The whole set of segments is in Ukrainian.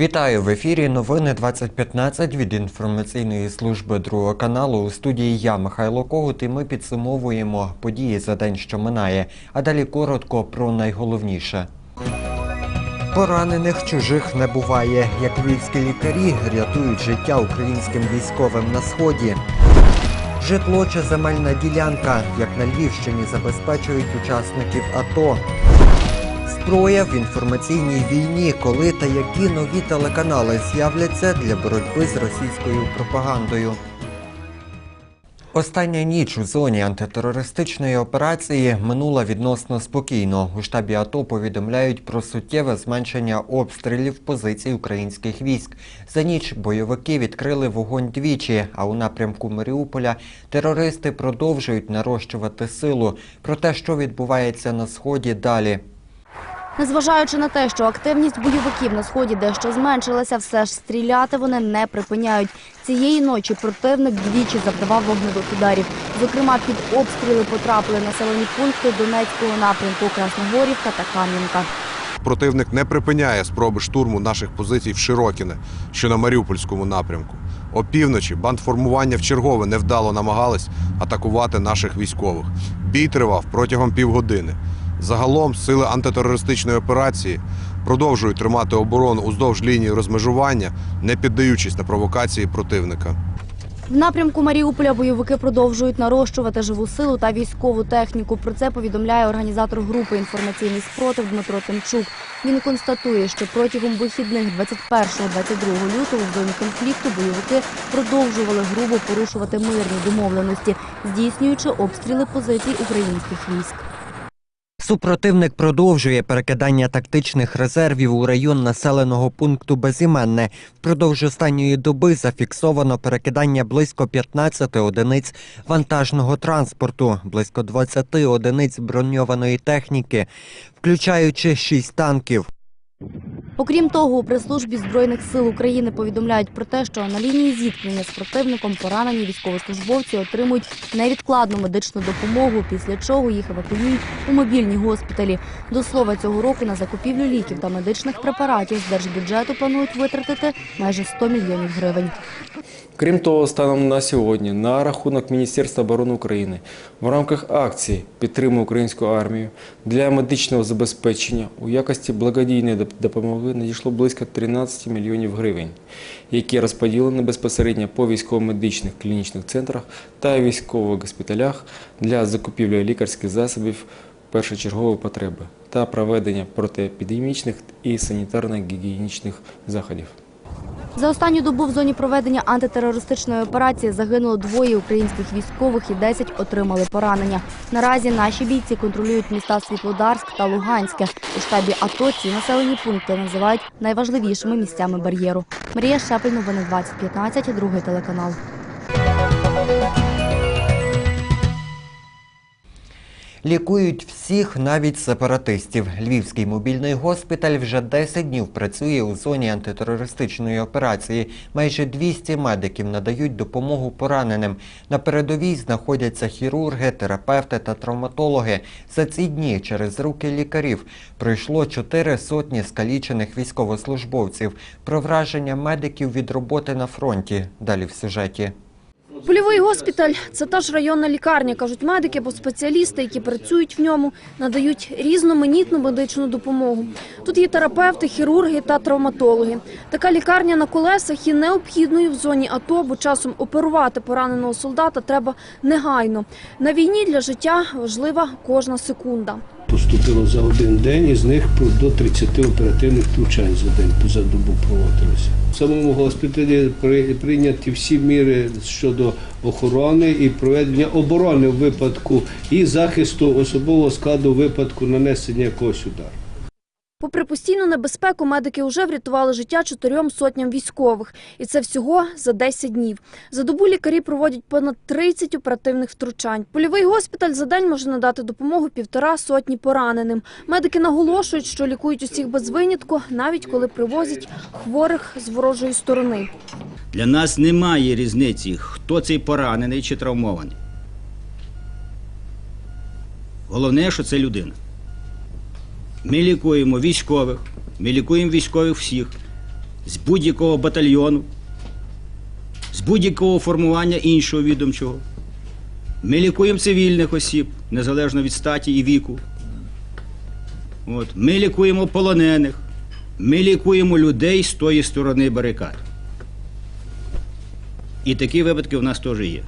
Вітаю в ефірі. Новини 2015 від інформаційної служби другого каналу. У студії я Михайло Когут і ми підсумовуємо події за день, що минає. А далі коротко про найголовніше. Поранених чужих не буває. Як львівські лікарі рятують життя українським військовим на сході. Житло чи земельна ділянка, як на Львівщині забезпечують учасників АТО. Зброя в інформаційній війні, коли та які нові телеканали з'являться для боротьби з російською пропагандою. Остання ніч у зоні антитерористичної операції минула відносно спокійно. У штабі АТО повідомляють про суттєве зменшення обстрілів позицій українських військ. За ніч бойовики відкрили вогонь двічі, а у напрямку Маріуполя терористи продовжують нарощувати силу. Про те, що відбувається на сході, далі. Незважаючи на те, що активність бойовиків на сході дещо зменшилася, все ж стріляти вони не припиняють. Цієї ночі противник двічі завдавав вогневих ударів. Зокрема, під обстріли потрапили населені пункти Донецького напрямку Красногорівка та Кам'янка. Противник не припиняє спроби штурму наших позицій в Широкіне, що на Маріупольському напрямку. Опівночі бандформування вчергове невдало намагались атакувати наших військових. Бій тривав протягом півгодини. Загалом сили антитерористичної операції продовжують тримати оборону уздовж лінії розмежування, не піддаючись на провокації противника. В напрямку Маріуполя бойовики продовжують нарощувати живу силу та військову техніку. Про це повідомляє організатор групи інформаційний спротив Дмитро Тимчук. Він констатує, що протягом вихідних 21-22 лютого в зоні конфлікту бойовики продовжували грубо порушувати мирні домовленості, здійснюючи обстріли позицій українських військ. Супротивник продовжує перекидання тактичних резервів у район населеного пункту Безіменне. Впродовж останньої доби зафіксовано перекидання близько 15 одиниць вантажного транспорту, близько 20 одиниць броньованої техніки, включаючи 6 танків. Окрім того, у прес-службі Збройних сил України повідомляють про те, що на лінії зіткнення з противником поранені військовослужбовці отримують невідкладну медичну допомогу, після чого їх евакуюють у мобільні госпіталі. До слова, цього року на закупівлю ліків та медичних препаратів з держбюджету планують витратити майже 100 мільйонів гривень. Крім того, станом на сьогодні на рахунок Міністерства оборони України в рамках акції «Підтримуй українську армію» для медичного забезпечення у якості благодійної доп- допомоги надійшло близько 13 мільйонів гривень, які розподілені безпосередньо по військово-медичних клінічних центрах та військових госпіталях для закупівлі лікарських засобів першочергової потреби та проведення протиепідемічних і санітарно-гігієнічних заходів. За останню добу в зоні проведення антитерористичної операції загинуло двоє українських військових і 10 отримали поранення. Наразі наші бійці контролюють міста Світлодарськ та Луганське. У штабі АТО ці населені пункти називають найважливішими місцями бар'єру. Марія Шепель, новини 2015, другий телеканал. Лікують всіх, навіть сепаратистів. Львівський мобільний госпіталь вже 10 днів працює у зоні антитерористичної операції. Майже 200 медиків надають допомогу пораненим. На передовій знаходяться хірурги, терапевти та травматологи. За ці дні через руки лікарів пройшло 4 сотні скалічених військовослужбовців. Про враження медиків від роботи на фронті. Далі в сюжеті. Польовий госпіталь це та ж районна лікарня, кажуть медики, бо спеціалісти, які працюють в ньому, надають різноманітну медичну допомогу. Тут є терапевти, хірурги та травматологи. Така лікарня на колесах є необхідною в зоні АТО, бо часом оперувати пораненого солдата треба негайно. На війні для життя важлива кожна секунда. Поступило за один день, із них до 30 оперативних втручань за день за добу проводилося. В самому госпіталі при- прийняті всі міри щодо охорони і проведення оборони в випадку і захисту особового складу в випадку нанесення якогось удару. Попри постійну небезпеку, медики вже врятували життя чотирьом сотням військових. І це всього за 10 днів. За добу лікарі проводять понад 30 оперативних втручань. Польовий госпіталь за день може надати допомогу півтора сотні пораненим. Медики наголошують, що лікують усіх без винятку, навіть коли привозять хворих з ворожої сторони. Для нас немає різниці, хто цей поранений чи травмований. Головне, що це людина. Ми лікуємо військових, ми лікуємо військових всіх. з будь-якого батальйону, з будь-якого формування іншого відомчого. Ми лікуємо цивільних осіб, незалежно від статі і віку. От. Ми лікуємо полонених, ми лікуємо людей з тої сторони барикад. І такі випадки в нас теж є.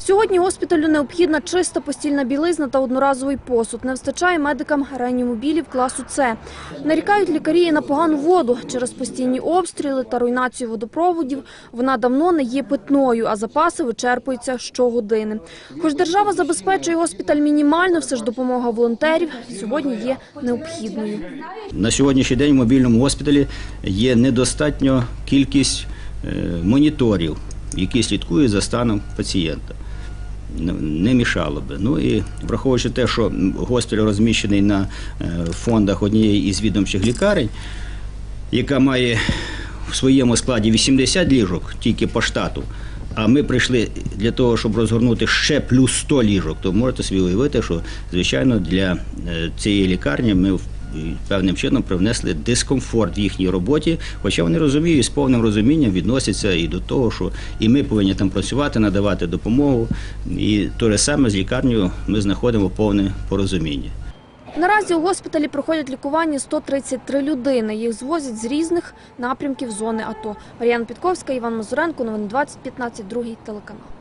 Сьогодні госпіталю необхідна чиста постільна білизна та одноразовий посуд. Не вистачає медикам реанімобілів класу С. Нарікають лікарі на погану воду. Через постійні обстріли та руйнацію водопроводів вона давно не є питною, а запаси вичерпуються щогодини. Хоч держава забезпечує госпіталь мінімально, все ж допомога волонтерів сьогодні є необхідною. На сьогоднішній день в мобільному госпіталі є недостатньо кількість е, моніторів, які слідкують за станом пацієнта. Не мішало би. Ну і враховуючи те, що госпіталь розміщений на е, фондах однієї із відомчих лікарень, яка має в своєму складі 80 ліжок тільки по штату. А ми прийшли для того, щоб розгорнути ще плюс 100 ліжок, то можете собі уявити, що звичайно для е, цієї лікарні ми певним чином привнесли дискомфорт в їхній роботі, хоча вони розуміють, з повним розумінням відносяться і до того, що і ми повинні там працювати, надавати допомогу. І те саме з лікарнею ми знаходимо повне порозуміння. Наразі у госпіталі проходять лікування 133 людини. Їх звозять з різних напрямків зони АТО. Мар'яна Підковська, Іван Мазуренко, новини 2015, другий телеканал.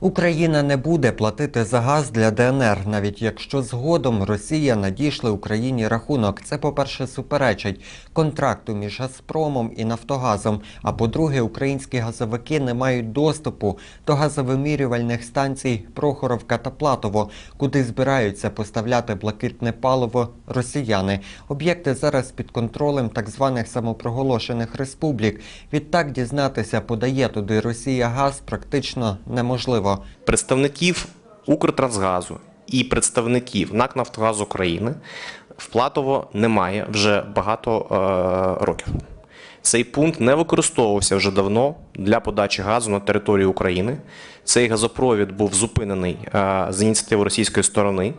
Україна не буде платити за газ для ДНР, навіть якщо згодом Росія надійшли Україні рахунок. Це, по-перше, суперечить контракту між Газпромом і Нафтогазом. А по-друге, українські газовики не мають доступу до газовимірювальних станцій Прохоровка та Платово, куди збираються поставляти блакитне паливо росіяни. Об'єкти зараз під контролем так званих самопроголошених республік. Відтак дізнатися, подає туди Росія газ практично неможливо. Представників Укртрансгазу і представників НАК «Нафтогаз України в Платово немає вже багато е, років. Цей пункт не використовувався вже давно для подачі газу на територію України. Цей газопровід був зупинений е, з ініціативи російської сторони,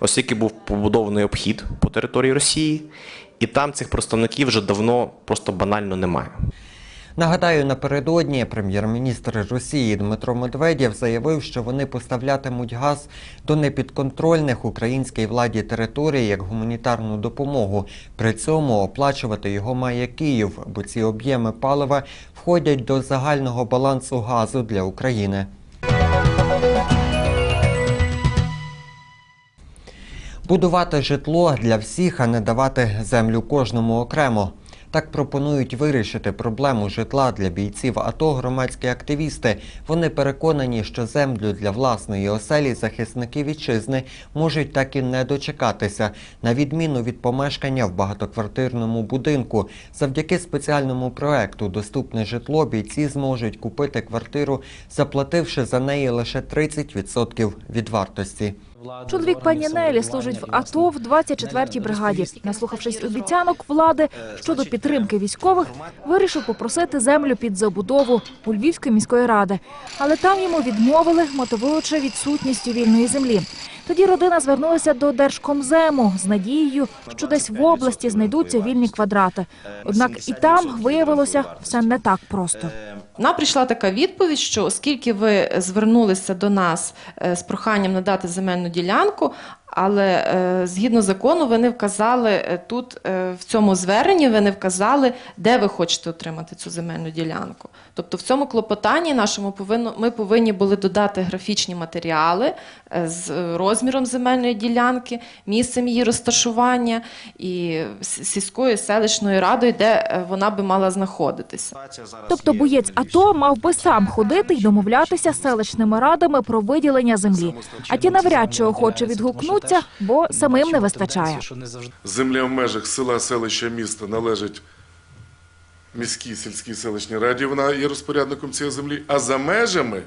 оскільки був побудований обхід по території Росії, і там цих представників вже давно просто банально немає. Нагадаю, напередодні прем'єр-міністр Росії Дмитро Медведєв заявив, що вони поставлятимуть газ до непідконтрольних українській владі територій як гуманітарну допомогу. При цьому оплачувати його має Київ, бо ці об'єми палива входять до загального балансу газу для України. Будувати житло для всіх, а не давати землю кожному окремо. Так пропонують вирішити проблему житла для бійців АТО громадські активісти. Вони переконані, що землю для власної оселі захисники вітчизни можуть так і не дочекатися, на відміну від помешкання в багатоквартирному будинку. Завдяки спеціальному проекту Доступне житло бійці зможуть купити квартиру, заплативши за неї лише 30% від вартості. Чоловік пані Нелі служить в АТО в 24-й бригаді. Наслухавшись обіцянок влади щодо підтримки військових, вирішив попросити землю під забудову у Львівської міської ради. Але там йому відмовили, мотивуючи відсутністю вільної землі. Тоді родина звернулася до Держкомзему з надією, що десь в області знайдуться вільні квадрати. Однак і там виявилося все не так просто. Нам прийшла така відповідь, що оскільки ви звернулися до нас е, з проханням надати земельну ділянку, але е, згідно закону ви не вказали е, тут е, в цьому зверненні, ви не вказали, де ви хочете отримати цю земельну ділянку. Тобто в цьому клопотанні нашому повинно, ми повинні були додати графічні матеріали з розміром земельної ділянки, місцем її розташування і сільською селищною радою, де вона би мала знаходитися. Тобто боєць АТО мав би сам ходити й домовлятися з селищними радами про виділення землі. А ті навряд чи охоче відгукнуться, бо самим не вистачає. Земля в межах села, селища, міста належить міській сільській селищній раді, вона є розпорядником цієї землі. А за межами,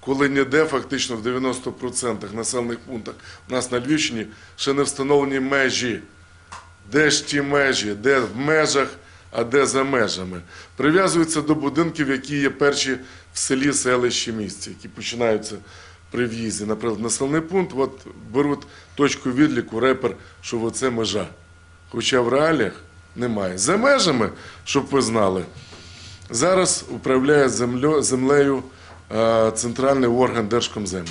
коли ніде фактично в 90% населених пунктах у нас на Львівщині ще не встановлені межі. Де ж ті межі, де в межах, а де за межами. Прив'язуються до будинків, які є перші в селі, селищі, місті, які починаються при в'їзді. Наприклад, населений пункт, от беруть точку відліку, репер, що оце межа. Хоча в реаліях немає. За межами, щоб ви знали, зараз управляє землею е, центральний орган Держкомзему.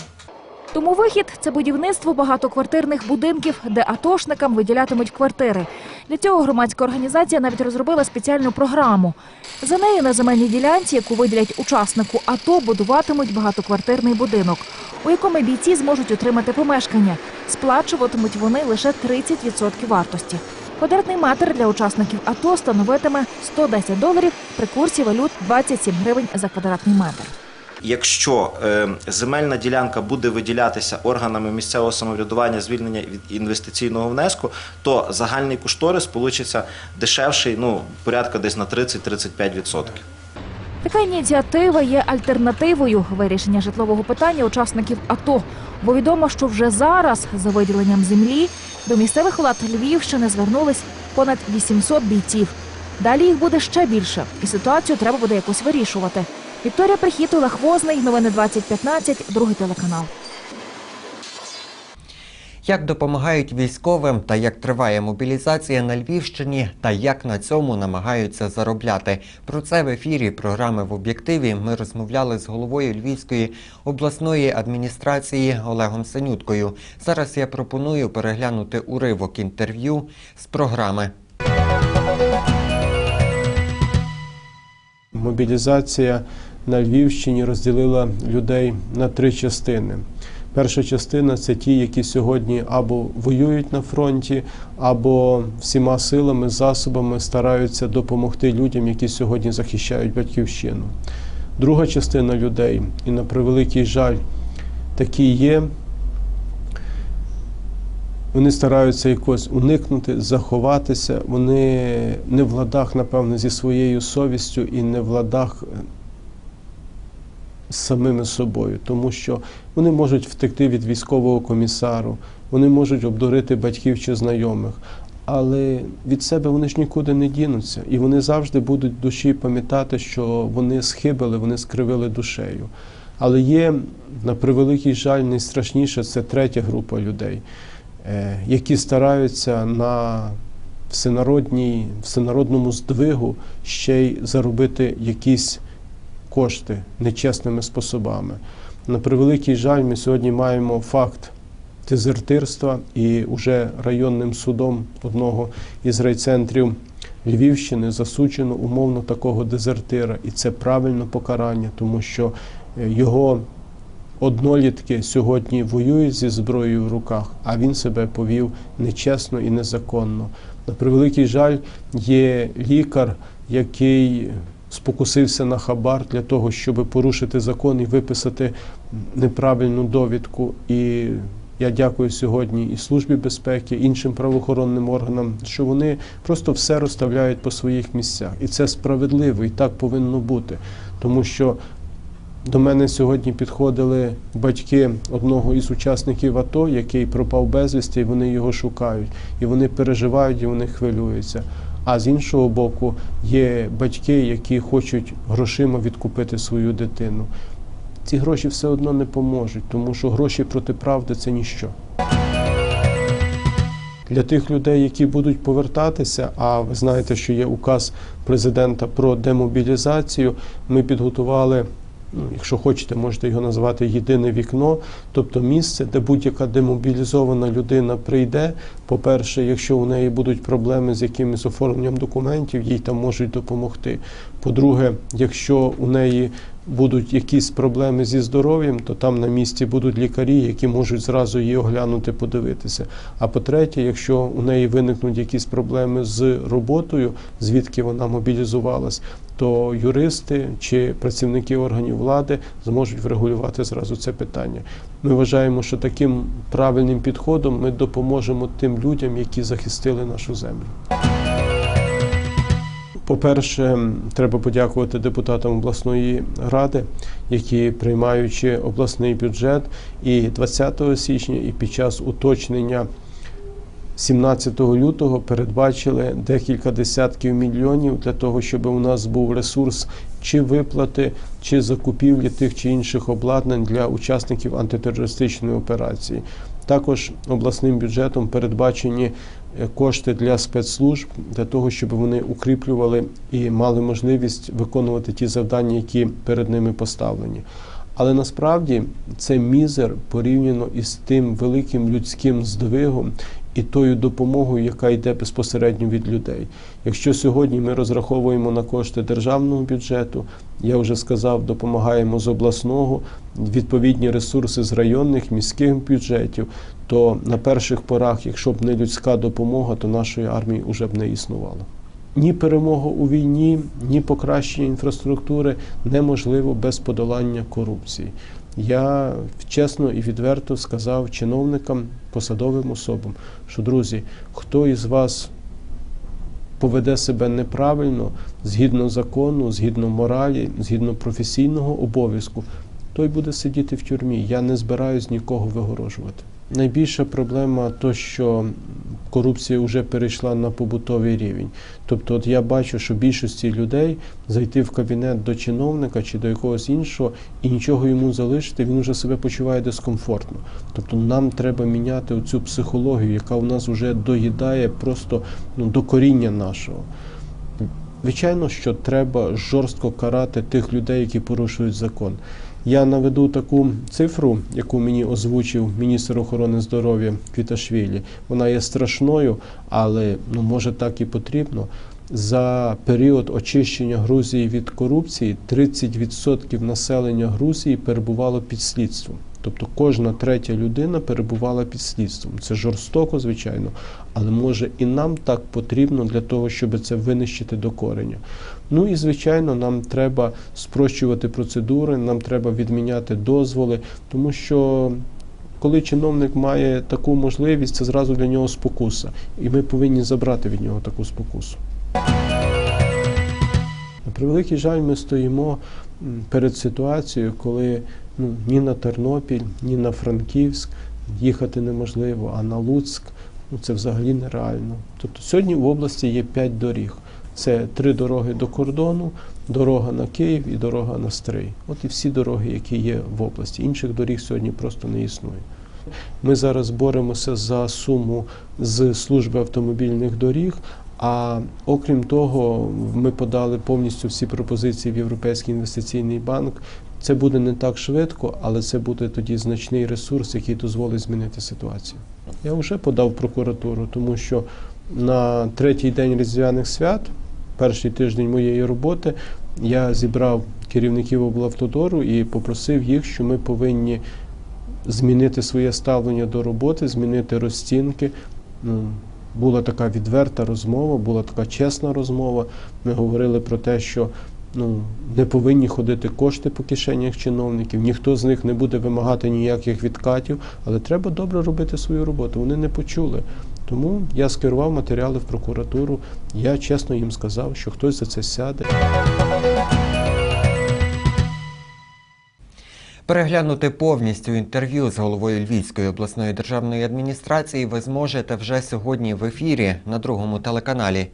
Тому вихід це будівництво багатоквартирних будинків, де атошникам виділятимуть квартири. Для цього громадська організація навіть розробила спеціальну програму. За нею на земельній ділянці, яку виділять учаснику АТО, будуватимуть багатоквартирний будинок, у якому бійці зможуть отримати помешкання. Сплачуватимуть вони лише 30% вартості. Квадратний метр для учасників АТО становитиме 110 доларів при курсі валют 27 гривень за квадратний метр. Якщо е, земельна ділянка буде виділятися органами місцевого самоврядування звільнення від інвестиційного внеску, то загальний кошторис получиться дешевший, ну порядка десь на 30-35%. Така ініціатива є альтернативою вирішення житлового питання учасників АТО, бо відомо, що вже зараз за виділенням землі до місцевих влад Львівщини звернулись понад 800 бійців. Далі їх буде ще більше, і ситуацію треба буде якось вирішувати. Вікторія Прихід, Олег Возний, новини 2015, другий телеканал. Як допомагають військовим та як триває мобілізація на Львівщині та як на цьому намагаються заробляти. Про це в ефірі програми в об'єктиві ми розмовляли з головою Львівської обласної адміністрації Олегом Синюткою. Зараз я пропоную переглянути уривок інтерв'ю з програми. Мобілізація на Львівщині розділила людей на три частини. Перша частина це ті, які сьогодні або воюють на фронті, або всіма силами, засобами стараються допомогти людям, які сьогодні захищають батьківщину. Друга частина людей, і на превеликий жаль, такі є. Вони стараються якось уникнути, заховатися. Вони не в ладах, напевно, зі своєю совістю і не в ладах з самими собою, тому що вони можуть втекти від військового комісару, вони можуть обдурити батьків чи знайомих, але від себе вони ж нікуди не дінуться, і вони завжди будуть душі пам'ятати, що вони схибили, вони скривили душею. Але є, на превеликий жаль, найстрашніше це третя група людей, е, які стараються на всенародній, всенародному здвигу ще й заробити якісь кошти нечесними способами. На превеликий жаль, ми сьогодні маємо факт дезертирства, і уже районним судом одного із райцентрів Львівщини засуджено умовно такого дезертира. І це правильне покарання, тому що е, його однолітки сьогодні воюють зі зброєю в руках, а він себе повів нечесно і незаконно. На превеликий жаль, є лікар, який спокусився на хабар для того, щоб порушити закон і виписати неправильну довідку. І я дякую сьогодні і Службі безпеки, іншим правоохоронним органам, що вони просто все розставляють по своїх місцях. І це справедливо, і так повинно бути. Тому що до мене сьогодні підходили батьки одного із учасників АТО, який пропав безвісти, і вони його шукають. І вони переживають, і вони хвилюються. А з іншого боку, є батьки, які хочуть грошима відкупити свою дитину. Ці гроші все одно не поможуть, тому що гроші проти правди це ніщо. Для тих людей, які будуть повертатися, а ви знаєте, що є указ президента про демобілізацію, ми підготували. Ну, якщо хочете, можете його назвати єдине вікно, тобто місце, де будь-яка демобілізована людина прийде. По-перше, якщо у неї будуть проблеми з якимось оформленням документів, їй там можуть допомогти. По-друге, якщо у неї будуть якісь проблеми зі здоров'ям, то там на місці будуть лікарі, які можуть зразу її оглянути, подивитися. А по-третє, якщо у неї виникнуть якісь проблеми з роботою, звідки вона мобілізувалась, то юристи чи працівники органів влади зможуть врегулювати зразу це питання. Ми вважаємо, що таким правильним підходом ми допоможемо тим людям, які захистили нашу землю. По-перше, треба подякувати депутатам обласної ради, які приймаючи обласний бюджет і 20 січня, і під час уточнення 17 лютого передбачили декілька десятків мільйонів для того, щоб у нас був ресурс чи виплати, чи закупівлі тих чи інших обладнань для учасників антитерористичної операції. Також обласним бюджетом передбачені кошти для спецслужб, для того, щоб вони укріплювали і мали можливість виконувати ті завдання, які перед ними поставлені. Але насправді це мізер порівняно із тим великим людським здвигом і тою допомогою, яка йде безпосередньо від людей. Якщо сьогодні ми розраховуємо на кошти державного бюджету, я вже сказав, допомагаємо з обласного, відповідні ресурси з районних, міських бюджетів, то на перших порах, якщо б не людська допомога, то нашої армії вже б не існувало. Ні перемога у війні, ні покращення інфраструктури неможливо без подолання корупції. Я чесно і відверто сказав чиновникам, посадовим особам, що друзі, хто із вас поведе себе неправильно, згідно закону, згідно моралі, згідно професійного обов'язку, той буде сидіти в тюрмі. Я не збираюсь нікого вигорожувати. Найбільша проблема то, що корупція вже перейшла на побутовий рівень. Тобто, от я бачу, що більшості людей зайти в кабінет до чиновника чи до якогось іншого і нічого йому залишити, він вже себе почуває дискомфортно. Тобто нам треба міняти оцю психологію, яка у нас вже доїдає просто ну, до коріння нашого. Звичайно, що треба жорстко карати тих людей, які порушують закон. Я наведу таку цифру, яку мені озвучив міністр охорони здоров'я Квіташвілі. Вона є страшною, але ну може так і потрібно. За період очищення Грузії від корупції 30% населення Грузії перебувало під слідством. Тобто кожна третя людина перебувала під слідством. Це жорстоко, звичайно, але може і нам так потрібно для того, щоб це винищити до кореня. Ну і звичайно, нам треба спрощувати процедури, нам треба відміняти дозволи, тому що коли чиновник має таку можливість, це зразу для нього спокуса, і ми повинні забрати від нього таку спокусу. На превеликий жаль, ми стоїмо перед ситуацією, коли ну, ні на Тернопіль, ні на Франківськ їхати неможливо, а на Луцьк ну, це взагалі нереально. Тобто сьогодні в області є п'ять доріг. Це три дороги до кордону, дорога на Київ і дорога на Стрий. От і всі дороги, які є в області. Інших доріг сьогодні просто не існує. Ми зараз боремося за суму з служби автомобільних доріг. А окрім того, ми подали повністю всі пропозиції в Європейський інвестиційний банк. Це буде не так швидко, але це буде тоді значний ресурс, який дозволить змінити ситуацію. Я вже подав прокуратуру, тому що на третій день різдвяних свят, перший тиждень моєї роботи, я зібрав керівників облавтодору і попросив їх, що ми повинні змінити своє ставлення до роботи, змінити розцінки. Була така відверта розмова, була така чесна розмова. Ми говорили про те, що ну, не повинні ходити кошти по кишенях чиновників, ніхто з них не буде вимагати ніяких відкатів, але треба добре робити свою роботу. Вони не почули. Тому я скерував матеріали в прокуратуру. Я чесно їм сказав, що хтось за це сяде. Переглянути повністю інтерв'ю з головою Львівської обласної державної адміністрації ви зможете вже сьогодні в ефірі на другому телеканалі.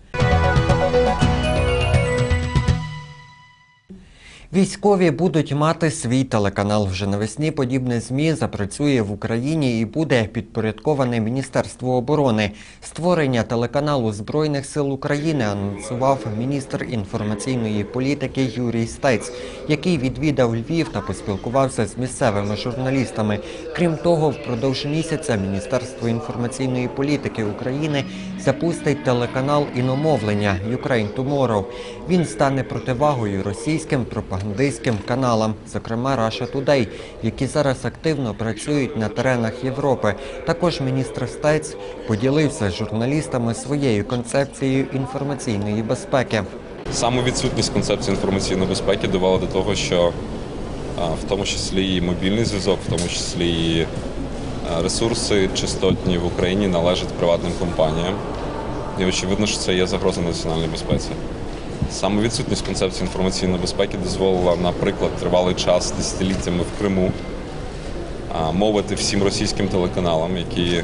Військові будуть мати свій телеканал. Вже навесні подібне ЗМІ запрацює в Україні і буде підпорядковане Міністерству оборони. Створення телеканалу Збройних сил України анонсував міністр інформаційної політики Юрій Стець, який відвідав Львів та поспілкувався з місцевими журналістами. Крім того, впродовж місяця Міністерство інформаційної політики України запустить телеканал іномовлення Ukraine Tomorrow. Він стане противагою російським пропагандистським каналам, зокрема Russia Today, які зараз активно працюють на теренах Європи. Також міністр Стець поділився з журналістами своєю концепцією інформаційної безпеки. Саме відсутність концепції інформаційної безпеки довела до того, що в тому числі і мобільний зв'язок, в тому числі і ресурси частотні в Україні належать приватним компаніям. І очевидно, що це є загроза національній безпеці. Саме відсутність концепції інформаційної безпеки дозволила, наприклад, тривалий час десятиліттями в Криму мовити всім російським телеканалам, які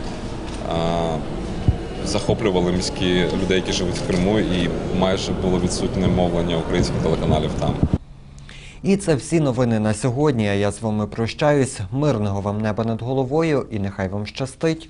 захоплювали міські людей, які живуть в Криму, і майже було відсутнє мовлення українських телеканалів там. І це всі новини на сьогодні. А я з вами прощаюсь. Мирного вам неба над головою і нехай вам щастить.